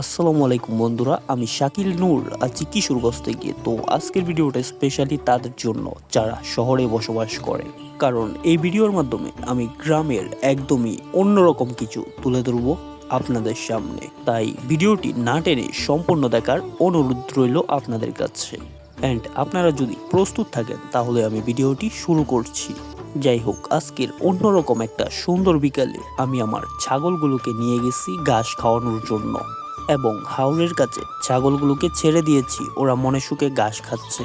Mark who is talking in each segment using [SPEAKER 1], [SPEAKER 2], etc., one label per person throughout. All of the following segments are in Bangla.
[SPEAKER 1] আসসালামু আলাইকুম বন্ধুরা, আমি শাকিল নূর। আছি কিশোরগঞ্জ থেকে তো আজকের ভিডিওটা স্পেশালি তাদের জন্য, যারা শহরে বসবাস করে। কারণ এই ভিডিওর মাধ্যমে আমি গ্রামের একদমই অন্যরকম কিছু তুলে ধরবো আপনাদের সামনে। তাই ভিডিওটি না টেনে সম্পূর্ণ দেখার অনুরোধ রইল আপনাদের কাছে। অ্যান্ড আপনারা যদি প্রস্তুত থাকেন, তাহলে আমি ভিডিওটি শুরু করছি। যাই হোক, আজকের অন্যরকম একটা সুন্দর বিকালে আমি আমার ছাগলগুলোকে নিয়ে গেছি ঘাস খাওয়ানোর জন্য। এবং হাওরের কাছে ছাগলগুলোকে ছেড়ে দিয়েছি। ওরা মনে সুখে ঘাস খাচ্ছে।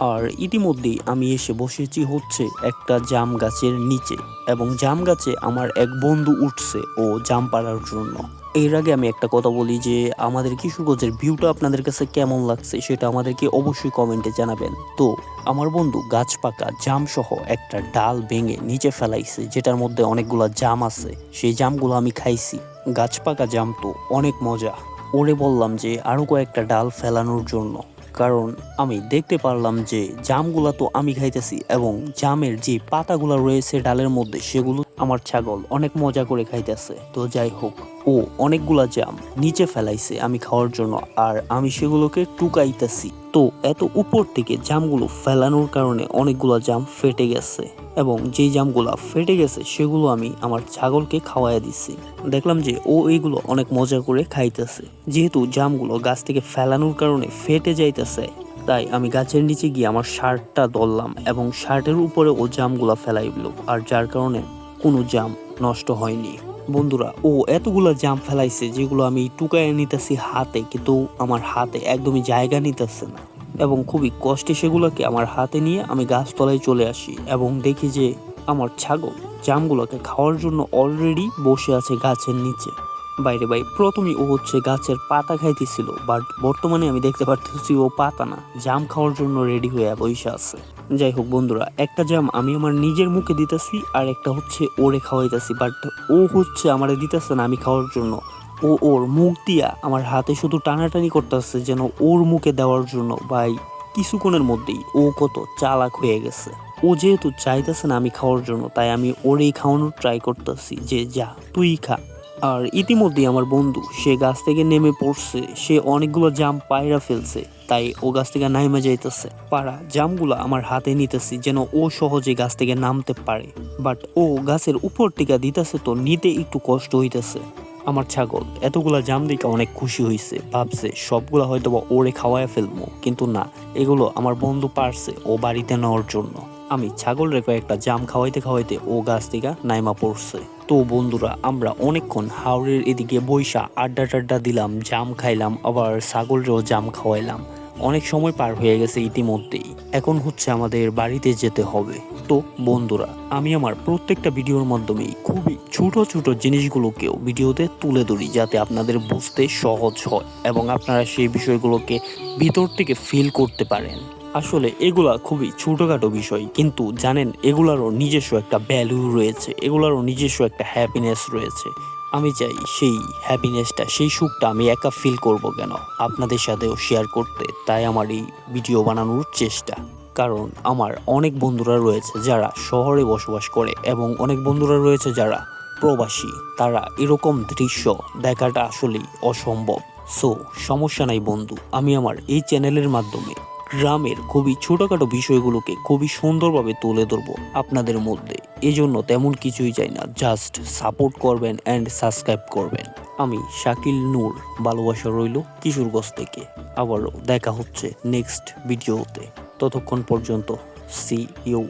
[SPEAKER 1] আর ইতিমধ্যেই আমি এসে বসেছি হচ্ছে একটা জাম গাছের নিচে এবং জাম গাছে আমার এক বন্ধু উঠছে ও জাম পাড়ার জন্য। এর আগে আমি একটা কথা বলি যে, আমাদের কিশোরগঞ্জের ভিউটা আপনাদের কাছে কেমন লাগছে সেটা আমাদেরকে অবশ্যই কমেন্টে জানাবেন। তো, আমার বন্ধু গাছ পাকা, জাম সহ একটা ডাল ভেঙে নিচে ফেলাইছে, যেটার মধ্যে অনেকগুলো জাম আছে। সেই জামগুলো আমি খাইছি। গাছ পাকা জাম তো অনেক মজা। ওরে বললাম যে আরও কয়েকটা ডাল ফেলানোর জন্য। কারণ আমি দেখতে পারলাম যে জামগুলা তো আমি খাইতেছি এবং জামের যে পাতাগুলো রয়েছে ডালের মধ্যে সেগুলো আমার ছাগল অনেক মজা করে খাইতেছে। তো যাই হোক। ও অনেকগুলা জাম নিচে ফেলাইছে আমি খাওয়ার জন্য আর আমি সেগুলোকে টুকাইতেছি। তো এত উপর থেকে জামগুলো ফেলানোর কারণে অনেকগুলো জাম ফেটে গেছে এবং যেই জামগুলা ফেটে গেছে সেগুলো আমি আমার ছাগলকে খাওয়াই দিছি। দেখলাম যে ও এইগুলো অনেক মজা করে খাইতেছে। যেহেতু জামগুলো গাছ থেকে ফেলানোর কারণে ফেটে যাইতেছে, তাই আমি গাছের নিচে গিয়ে আমার শার্টটা ধরলাম এবং শার্টের উপরে ও জামগুলা ফেলাইল। আর যার কারণে কোনো জাম নষ্ট হয়নি। বন্ধুরা, ও এতগুলো জাম ফেলাইছে যেগুলো আমি টুকায় নিতেছি হাতে, কিন্তু আমার হাতে একদমই জায়গা নিতেছে না। এবং খুবই কষ্টে সেগুলোকে আমার হাতে নিয়ে আমি গাছতলায় চলে আসি এবং দেখি যে আমার ছাগল জামগুলোকে খাওয়ার জন্য অলরেডি বসে আছে গাছের নিচে। বাইরে ভাই প্রথমেই ও হচ্ছে গাছের পাতা খাইতেছিল বাট বর্তমানে আমি দেখতে পারতেছি ও পাতা না। জাম খাওয়ার জন্য রেডি হয়ে বসে আছে। যাই হোক বন্ধুরা, একটা জাম আমি আমার নিজের মুখে দিতেছি, আর একটা হচ্ছে ওরে খাওয়াইতেছি বাট ও হচ্ছে আমারে দিতেছে না আমি খাওয়ার জন্য। ও ওর মুখ দিয়া আমার হাতে শুধু টানাটানি করতেছে যেন ওর মুখে দেওয়ার জন্য ভাই কিছুক্ষণের মধ্যেই ও কত চালাক হয়ে গেছে। ও যেহেতু চাইতেছে না আমি খাওয়ার জন্য, তাই আমি ওরেই খাওয়ানোর ট্রাই করতেছি যে, যা, তুই খা। আর ইতিমধ্যেই আমার বন্ধু, সে গাছ থেকে নেমে পড়ছে। সে অনেকগুলো জাম পায়রা ফেলছে, তাই ও গাছ থেকে নাইমে যাইতেছে। পাড়া জামগুলো আমার হাতে নিতেছি যেন ও সহজে গাছ থেকে নামতে পারে। বাট ও গাছের উপর টিকা দিতেছে তো নিতে একটু কষ্ট হইতেছে। আমার ছাগল, এতগুলা জাম দিকে অনেক খুশি হয়েছে ভাবছে, সবগুলা হয়তো বা ওরে খাওয়ায় ফেলব কিন্তু না, এগুলো আমার বন্ধু পারছে ও বাড়িতে নেওয়ার জন্য। আমি ছাগল রে কয়েকটা জাম খাওয়াইতে খাওয়াইতে ও গাছ থেকে নাইমা পড়ছে। তো বন্ধুরা, আমরা অনেকক্ষণ হাওড়ের এদিকে বৈশা আড্ডা টাড্ডা দিলাম, জাম খাইলাম, আবার ছাগলরেও জাম খাওয়াইলাম। অনেক সময় পার হয়ে গেছে ইতিমধ্যেই। এখন হচ্ছে আমাদের বাড়িতে যেতে হবে। তো বন্ধুরা, আমি আমার প্রত্যেকটা ভিডিওর মাধ্যমেই খুবই ছোট ছোট জিনিসগুলোকেও ভিডিওতে তুলে ধরি যাতে আপনাদের বুঝতে সহজ হয় এবং আপনারা সেই বিষয়গুলোকে ভিতর থেকে ফিল করতে পারেন। আসলে এগুলা খুবই ছোটখাটো বিষয়, কিন্তু জানেন এগুলারও নিজস্ব একটা ভ্যালু রয়েছে, এগুলারও নিজস্ব একটা হ্যাপিনেস রয়েছে। আমি চাই সেই হ্যাপিনেসটা সেই সুখটা আমি একা ফিল করব কেন? আপনাদের সাথেও শেয়ার করতে, তাই আমার এই ভিডিও বানানোর চেষ্টা। কারণ আমার অনেক বন্ধুরা রয়েছে যারা শহরে বসবাস করে এবং অনেক বন্ধুরা রয়েছে যারা প্রবাসী, তারা এরকম দৃশ্য দেখাটা আসলেই অসম্ভব। সো সমস্যা নাই বন্ধু, আমি আমার এই চ্যানেলের মাধ্যমে গ্রামের খুবই ছোটখাটো বিষয়গুলোকে খুবই সুন্দরভাবে তুলে ধরবো আপনাদের মধ্যে। এজন্য তেমন কিছুই চাই না জাস্ট সাপোর্ট করবেন অ্যান্ড সাবস্ক্রাইব করবেন। আমি শাকিল নূর, ভালোবাসা রইল কিশোরগঞ্জ থেকে। আবারও দেখা হচ্ছে নেক্সট ভিডিওতে ততক্ষণ পর্যন্ত সি ইউ